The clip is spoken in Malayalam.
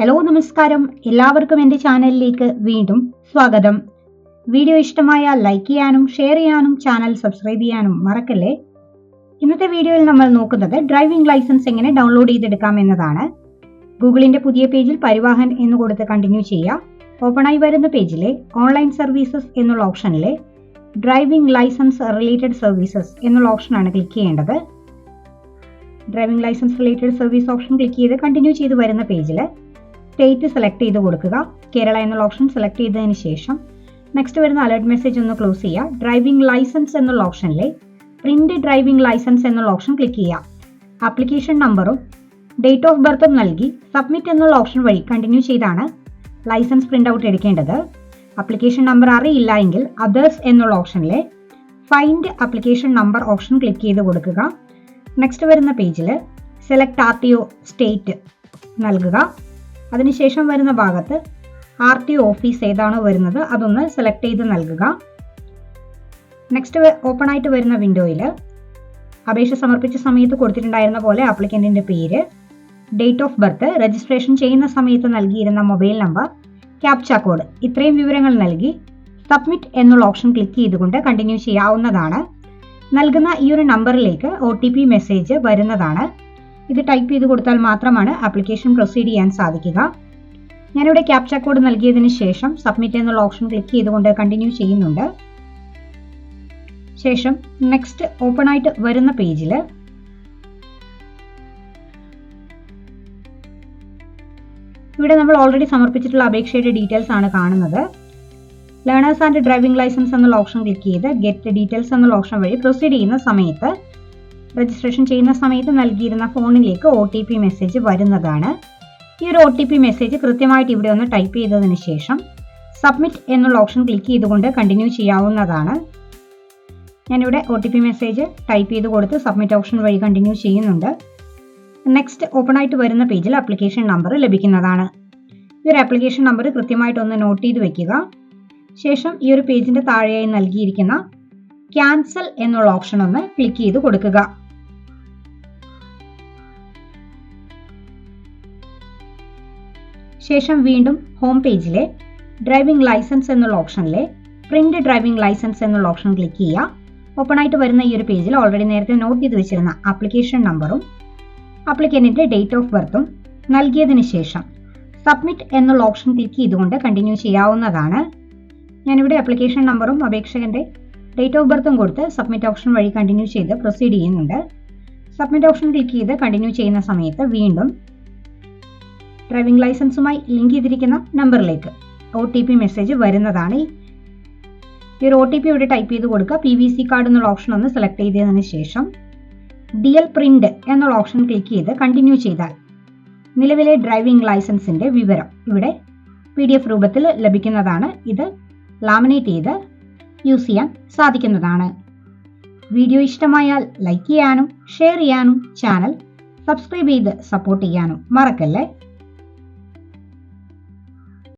ഹലോ നമസ്കാരം. എല്ലാവർക്കും എന്റെ ചാനലിലേക്ക് വീണ്ടും സ്വാഗതം. വീഡിയോ ഇഷ്ടമായ ലൈക്ക് ചെയ്യാനും ഷെയർ ചെയ്യാനും ചാനൽ സബ്സ്ക്രൈബ് ചെയ്യാനും മറക്കല്ലേ? ഇന്നത്തെ വീഡിയോയിൽ നമ്മൾ നോക്കുന്നത് ഡ്രൈവിംഗ് ലൈസൻസ് എങ്ങനെ ഡൗൺലോഡ് ചെയ്തെടുക്കാം എന്നതാണ്. ഗൂഗിളിന്റെ പുതിയ പേജിൽ പരിവാഹൻ എന്ന് കൊടുത്ത് കണ്ടിന്യൂ ചെയ്യാം ഓപ്പണായി വരുന്ന പേജിലെ ഓൺലൈൻ സർവീസസ് എന്നുള്ള ഓപ്ഷനിലെ ഡ്രൈവിംഗ് ലൈസൻസ് റിലേറ്റഡ് സർവീസസ് എന്നുള്ള ഓപ്ഷനാണ് ക്ലിക്ക് ചെയ്യേണ്ടത്. Driving licence related service option click ചെയ്ത് കണ്ടിന്യൂ ചെയ്ത് വരുന്ന പേജിൽ സ്റ്റേറ്റ് സെലക്ട് ചെയ്ത് കൊടുക്കുക. കേരള എന്നുള്ള ഓപ്ഷൻ സെലക്ട് ചെയ്തതിന് ശേഷം നെക്സ്റ്റ് വരുന്ന അലേർട്ട് മെസ്സേജ് ഒന്ന് ക്ലോസ് ചെയ്യുക. ഡ്രൈവിംഗ് ലൈസൻസ് എന്നുള്ള ഓപ്ഷനിലെ പ്രിന്റ് ഡ്രൈവിംഗ് ലൈസൻസ് എന്നുള്ള ഓപ്ഷൻ ക്ലിക്ക് ചെയ്യുക. ആപ്ലിക്കേഷൻ നമ്പറും ഡേറ്റ് ഓഫ് ബർത്തും നൽകി സബ്മിറ്റ് എന്നുള്ള ഓപ്ഷൻ വഴി കണ്ടിന്യൂ ചെയ്താണ് ലൈസൻസ് പ്രിന്റ് ഔട്ട് എടുക്കേണ്ടത്. ആപ്ലിക്കേഷൻ നമ്പർ അറിയില്ല എങ്കിൽ അതേഴ്സ് എന്നുള്ള ഓപ്ഷനിലെ find application number option click ചെയ്ത് കൊടുക്കുക. നെക്സ്റ്റ് വരുന്ന പേജിൽ select R T O state നൽകുക. അതിനുശേഷം വരുന്ന ഭാഗത്ത് ആർ ടി ഓഫീസ് ഏതാണോ വരുന്നത് അതൊന്ന് സെലക്ട് ചെയ്ത് നൽകുക. നെക്സ്റ്റ് ഓപ്പൺ ആയിട്ട് വരുന്ന വിൻഡോയിൽ അപേക്ഷ സമർപ്പിച്ച സമയത്ത് കൊടുത്തിട്ടുണ്ടായിരുന്ന പോലെ ആപ്ലിക്കന്റിന്റെ പേര് ഡേറ്റ് ഓഫ് ബർത്ത് രജിസ്ട്രേഷൻ ചെയ്യുന്ന സമയത്ത് നൽകിയിരുന്ന മൊബൈൽ നമ്പർ ക്യാപ്ച കോഡ് ഇത്രയും വിവരങ്ങൾ നൽകി സബ്മിറ്റ് എന്നുള്ള ഓപ്ഷൻ ക്ലിക്ക് ചെയ്തുകൊണ്ട് കണ്ടിന്യൂ ചെയ്യാവുന്നതാണ്. നൽകുന്ന ഈ ഒരു നമ്പറിലേക്ക് ഒ മെസ്സേജ് വരുന്നതാണ്. ഇത് ടൈപ്പ് ചെയ്ത് കൊടുത്താൽ മാത്രമാണ് ആപ്ലിക്കേഷൻ പ്രൊസീഡ് ചെയ്യാൻ സാധിക്കുക. ഞാനിവിടെ ക്യാപ്ച കോഡ് നൽകിയതിന് ശേഷം സബ്മിറ്റ് എന്നുള്ള ഓപ്ഷൻ ക്ലിക്ക് ചെയ്തുകൊണ്ട് കണ്ടിന്യൂ ചെയ്യുന്നുണ്ട്. ശേഷം നെക്സ്റ്റ് ഓപ്പൺ ആയിട്ട് വരുന്ന പേജിൽ ഇവിടെ നമ്മൾ ഓൾറെഡി സമർപ്പിച്ചിട്ടുള്ള അപേക്ഷയുടെ ഡീറ്റെയിൽസ് ആണ് കാണുന്നത്. ലേണേഴ്സ് ആൻഡ് ഡ്രൈവിംഗ് ലൈസൻസ് എന്നുള്ള ഓപ്ഷൻ ക്ലിക്ക് ചെയ്ത് ഗെറ്റ് ഡീറ്റെയിൽസ് എന്നുള്ള ഓപ്ഷൻ വഴി പ്രൊസീഡ് ചെയ്യുന്ന സമയത്ത് രജിസ്ട്രേഷൻ ചെയ്യുന്ന സമയത്ത് നൽകിയിരുന്ന ഫോണിലേക്ക് ഒ ടി പി മെസ്സേജ് വരുന്നതാണ്. ഈ ഒരു ഒ ടി പി മെസ്സേജ് കൃത്യമായിട്ട് ഇവിടെ ഒന്ന് ടൈപ്പ് ചെയ്തതിന് ശേഷം സബ്മിറ്റ് എന്നുള്ള ഓപ്ഷൻ ക്ലിക്ക് ചെയ്തുകൊണ്ട് കണ്ടിന്യൂ ചെയ്യാവുന്നതാണ്. ഞാനിവിടെ O T P message type ചെയ്ത് കൊടുത്ത് സബ്മിറ്റ് ഓപ്ഷൻ വഴി കണ്ടിന്യൂ ചെയ്യുന്നുണ്ട്. നെക്സ്റ്റ് ഓപ്പൺ ആയിട്ട് വരുന്ന പേജിൽ അപ്ലിക്കേഷൻ നമ്പർ ലഭിക്കുന്നതാണ്. ഈ ഒരു ആപ്ലിക്കേഷൻ നമ്പർ കൃത്യമായിട്ട് ഒന്ന് നോട്ട് ചെയ്ത് വെക്കുക. ശേഷം ഈ ഒരു പേജിന്റെ താഴെയായി നൽകിയിരിക്കുന്ന ക്യാൻസൽ എന്നുള്ള ഓപ്ഷൻ ഒന്ന് ക്ലിക്ക് ചെയ്ത് കൊടുക്കുക. ശേഷം വീണ്ടും ഹോം പേജിലെ ഡ്രൈവിംഗ് ലൈസൻസ് എന്നുള്ള ഓപ്ഷനിലെ പ്രിന്റ് ഡ്രൈവിംഗ് ലൈസൻസ് എന്നുള്ള ഓപ്ഷൻ ക്ലിക്ക് ചെയ്യുക. ഓപ്പൺ ആയിട്ട് വരുന്ന ഈ ഒരു പേജിൽ ഓൾറെഡി നേരത്തെ നോട്ട് ചെയ്ത് വെച്ചിരുന്ന ആപ്ലിക്കേഷൻ നമ്പറും ആപ്ലിക്കന്റിന്റെ ഡേറ്റ് ഓഫ് ബർത്തും നൽകിയതിന് ശേഷം സബ്മിറ്റ് എന്നുള്ള ഓപ്ഷൻ ക്ലിക്ക് ചെയ്തുകൊണ്ട് കണ്ടിന്യൂ ചെയ്യാവുന്നതാണ്. ഞാനിവിടെ അപ്ലിക്കേഷൻ നമ്പറും അപേക്ഷകന്റെ ഡേറ്റ് ഓഫ് ബർത്തും കൊടുത്ത് സബ്മിറ്റ് ഓപ്ഷൻ വഴി കണ്ടിന്യൂ ചെയ്ത് പ്രൊസീഡ് ചെയ്യുന്നുണ്ട്. സബ്മിറ്റ് ഓപ്ഷൻ ക്ലിക്ക് ചെയ്ത് കണ്ടിന്യൂ ചെയ്യുന്ന സമയത്ത് വീണ്ടും ഡ്രൈവിംഗ് ലൈസൻസുമായി ലിങ്ക് ചെയ്തിരിക്കുന്ന നമ്പറിലേക്ക് ഒ ടി പി മെസ്സേജ് വരുന്നതാണ്. ഈ ഒരു ഒ ടി പി ഇവിടെ ടൈപ്പ് ചെയ്ത് കൊടുക്കുക. പി വി സി കാർഡ് എന്നുള്ള ഓപ്ഷൻ ഒന്ന് സെലക്ട് ചെയ്തതിന് ശേഷം ഡി എൽ പ്രിന്റ് എന്നുള്ള ഓപ്ഷൻ ക്ലിക്ക് ചെയ്ത് കണ്ടിന്യൂ ചെയ്താൽ നിലവിലെ ഡ്രൈവിംഗ് ലൈസൻസിന്റെ വിവരം ഇവിടെ പി ഡി എഫ് രൂപത്തിൽ ലഭിക്കുന്നതാണ്. ഇത് ലാമിനേറ്റ് ചെയ്ത് യൂസ് ചെയ്യാൻ സാധിക്കുന്നതാണ്. വീഡിയോ ഇഷ്ടമായാൽ ലൈക്ക് ചെയ്യാനും ഷെയർ ചെയ്യാനും ചാനൽ സബ്സ്ക്രൈബ് ചെയ്ത് സപ്പോർട്ട് ചെയ്യാനും മറക്കല്ലേ?